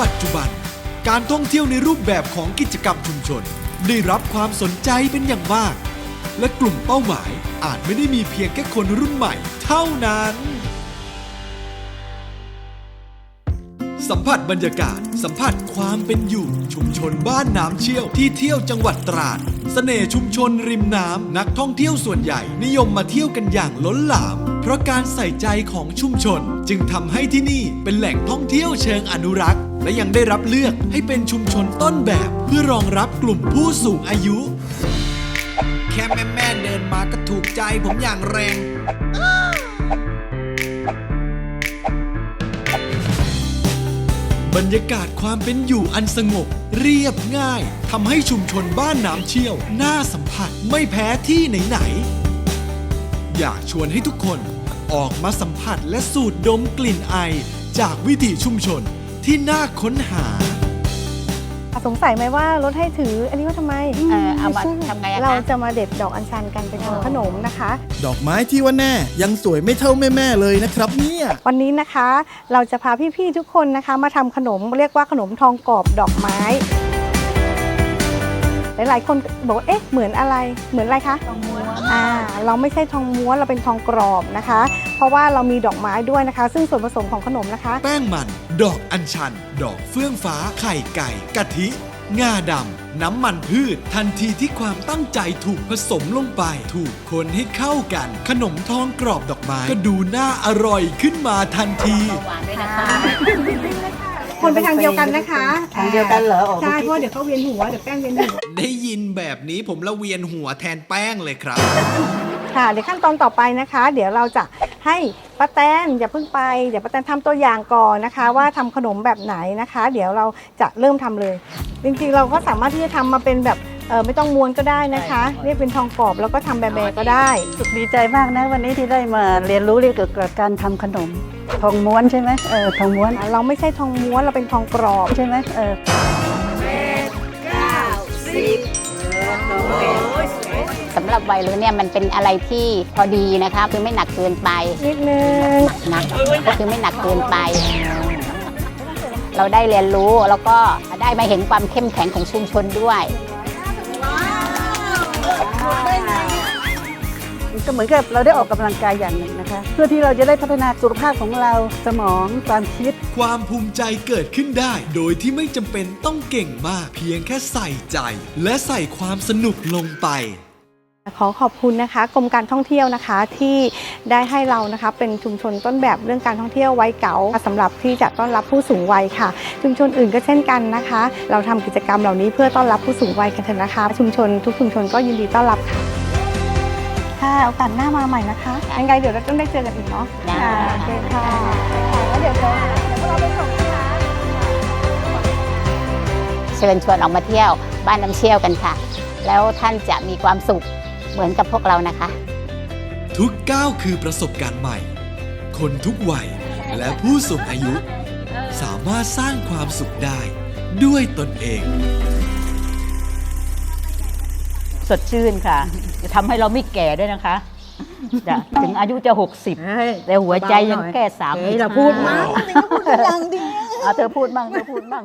ปัจจุบัน การท่องเที่ยวในรูปแบบของกิจกรรมชุมชน ได้รับความสนใจเป็นอย่างมาก และกลุ่มเป้าหมายอาจไม่ได้มีเพียงแค่คนรุ่นใหม่เท่านั้น สัมผัสบรรยากาศ สัมผัสความเป็นอยู่ ชุมชนบ้านน้ำเชี่ยวที่เที่ยวจังหวัดตราดเสน่ห์ชุมชนริมน้ำนักท่องเที่ยวส่วนใหญ่นิยมมาเที่ยวกันอย่างล้นหลาม ราะการใส่ใจของชุมชน จึงทำให้ที่นี่เป็นแหล่งท่องเที่ยวเชิงอนุรักษ์ และยังได้รับเลือกให้เป็นชุมชนต้นแบบ เพื่อรองรับกลุ่มผู้สูงอายุ แค่แม่แม่เดินมาก็ถูกใจผมอย่างแรง บรรยากาศความเป็นอยู่อันสงบ เรียบง่ายทำให้ชุมชนบ้านน้ำเชี่ยว น่าสัมผัสไม่แพ้ที่ไหน ๆ อยากชวนให้ทุกคน ออกมาสัมผัสและสูดดมกลิ่นไอ จากวิถีชุมชนที่น่าค้นหาสงสัยไหมว่ารถให้ถืออันนี้ว่าทำไมเออเอามาทำไงอะคะ เราจะมาเด็ดดอกอัญชันกันเป็นขนมนะคะ ดอกไม้ที่ว่าแน่ยังสวยไม่เท่าแม่ ๆ เลยนะครับเนี่ย วันนี้นะคะ เราจะพาพี่ ๆ ทุกคนนะคะ มาทำขนมเรียกว่าขนมทองกรอบดอกไม้ หลายๆ คนบอกว่าเอ๊ะเหมือนอะไรเหมือนอะไรคะทองม้วนอ่าเราไม่ใช่ทองม้วนเราเป็นทองกรอบนะคะ เพราะว่าเรามีดอกไม้ด้วยนะคะ ซึ่งส่วนผสมของขนมนะคะ แป้งมัน ดอกอัญชัน ดอกเฟื่องฟ้า ไข่ไก่กะทิ งาดำ น้ำมันพืช ทันทีที่ความตั้งใจถูกผสมลงไป ถูกคนให้เข้ากัน ขนมทองกรอบดอกไม้ก็ดูน่าอร่อยขึ้นมาทันที หวานด้วยนะคะคนไปทางเดียวกันนะคะทางเดียวกันเหรออ๋อใช่เพราะว่าเดี๋ยวเขาเวียนหัวเดี๋ยวแป้งเวียนหัวได้ยิน แบบนี้ผมละเวียนหัวแทนแป้งเลยครับ ค่ะเดี๋ยวขั้นตอนต่อไปนะคะ เดี๋ยวเราจะให้ป้าแตนอย่าเพิ่งไปเดี๋ยวป้าแตนทำตัวอย่างก่อนนะคะ ว่าทำขนมแบบไหนนะคะ เดี๋ยวเราจะเริ่มทำเลยจริงๆเราก็สามารถที่จะทำมาเป็นแบบเออไม่ต้องม้วนก็ได้นะคะเรียกเป็นทองกรอบแล้วก็ทำแบะๆก็ได้สุขดีใจมากนะวันนี้ที่ได้มาเรียนรู้เรื่องเกี่ยวกับการทำขนม ทองม้วนใช่ไหมเออทองม้วนเราไม่ใช่ทองม้วนเราเป็นทองกรอบ ใช่ไหมเออ ส สำหรับวัยรุ่นเนี่ยมันเป็นอะไรที่พอดีนะคะคือไม่หนักเกินไปนิดนึงหนักก็คือไม่หนักเกินไป เราได้เรียนรู้แล้วก็ได้มาเห็นความเข้มแข็งของชุมชนด้วย ก็เหมือนกับเราได้ออกกำลังกายอย่างหนึ่งนะคะ เพื่อที่เราจะได้พัฒนาสุขภาพของเราสมองความคิด ความภูมิใจเกิดขึ้นได้ โดยที่ไม่จำเป็นต้องเก่งมาก เพียงแค่ใส่ใจ และใส่ความสนุกลงไปขอขอบคุณนะคะกรมการท่องเที่ยวนะคะที่ได้ให้เรานะคะเป็นชุมชนต้นแบบเรื่องการท่องเที่ยวไว้เก๋าสำหรับที่จะต้อนรับผู้สูงวัยค่ะ ชุมชนอื่นก็เช่นกันนะคะ เราทำกิจกรรมเหล่านี้เพื่อต้อนรับผู้สูงวัยกันเถอะนะคะ ชุมชนทุกชุมชนก็ยินดีต้อนรับค่ะ ค่ะโอกาสหน้ามาใหม่นะคะยังไงเดี๋ยวเราต้องได้เจอกันอีกเนาะได้อ่าโอเคค่ะแล้วเดี๋ยวเราเดี๋ยวพวกเราไปส่งนะคะเชิญชวนออกมาเที่ยวบ้านน้ำเชี่ยวกันค่ะ แล้วท่านจะมีความสุขเหมือนกับพวกเรานะคะ ทุกก้าวคือประสบการณ์ใหม่ คนทุกวัยและผู้สูงอายุ สามารถสร้างความสุขได้ด้วยตนเอง สดชื่นค่ะจะทำให้เราไม่แก่ด้วยนะคะจะถึงอายุจะ 60แต่หัวใจยังแค่สามเฮ้ยเราพูดมากเอาเธอพูดบ้างเธอพูดบ้าง